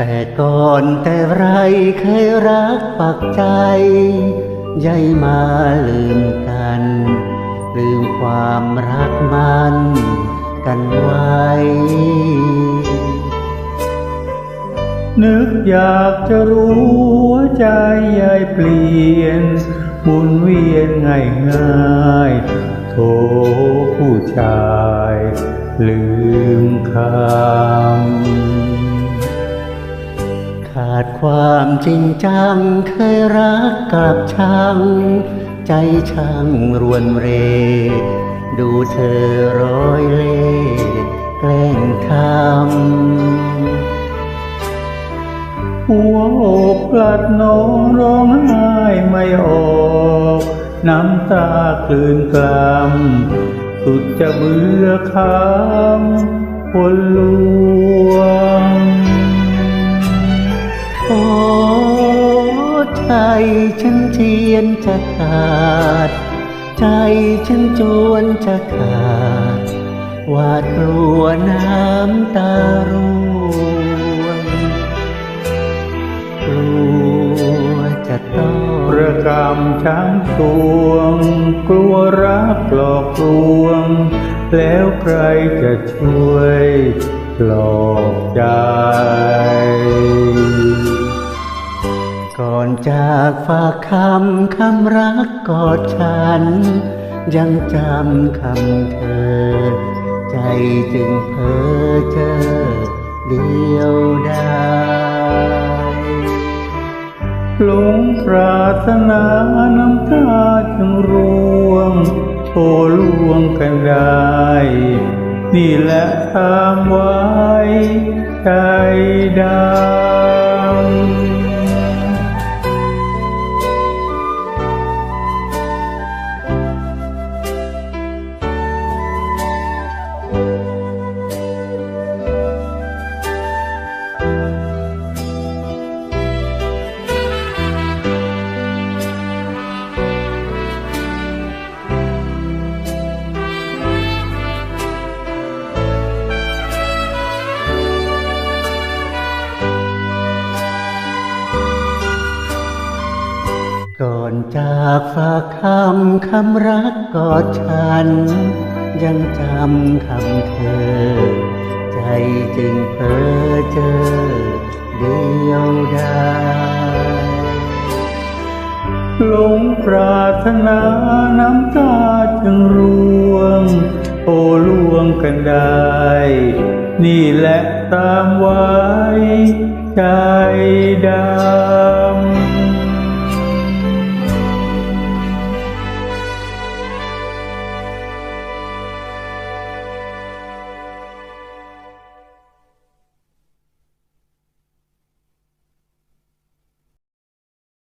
แต่ก่อนแต่ไรเคยรักปักใจใยมาลืมกัน ลืมความรักมันกันไว้ นึกอยากจะรู้ว่าใจยายเปลี่ยนหมุนเวียนง่ายง่ายโถผู้ชาย ลืมคำขา ดความจริงจังเคยรักกับชังใจช่างรวนเร ดูเธอร้อยเล่แกล้งทำหัวอกกลัดหนองร้องไห้ไม่ออกน้ำตาคลื่นกลำสุดจะเบื่อคำคนลวง โอ้ใจฉันเจียนจะขาด ใจฉันจวนจะขาดหวาดกลัวน้ำตาร่วงกลัวจะต้องประกำช้างตวง กลัวรักหลอกลวง แล้วใครจะช่วยปลอบใจ อนจากฝากคำคำรักกอดฉัน ยังจำคำเธอ ใจจึงเพ้อเจอเดียวดายหลงปรารถนาน้ำตาจึงร่วงโอล่วงกันได้ นี่แหละตามไว้ใจได้ ก่อนจากฝากคำคำรักกอดฉัน ยังจำคำเธอ ใจจึงเพ้อเจอเดียวดายหลงปรารถนาน้ำตาจึงร่วง โอล่วงกันได้ นี่แหละตามไว้ใจไดำ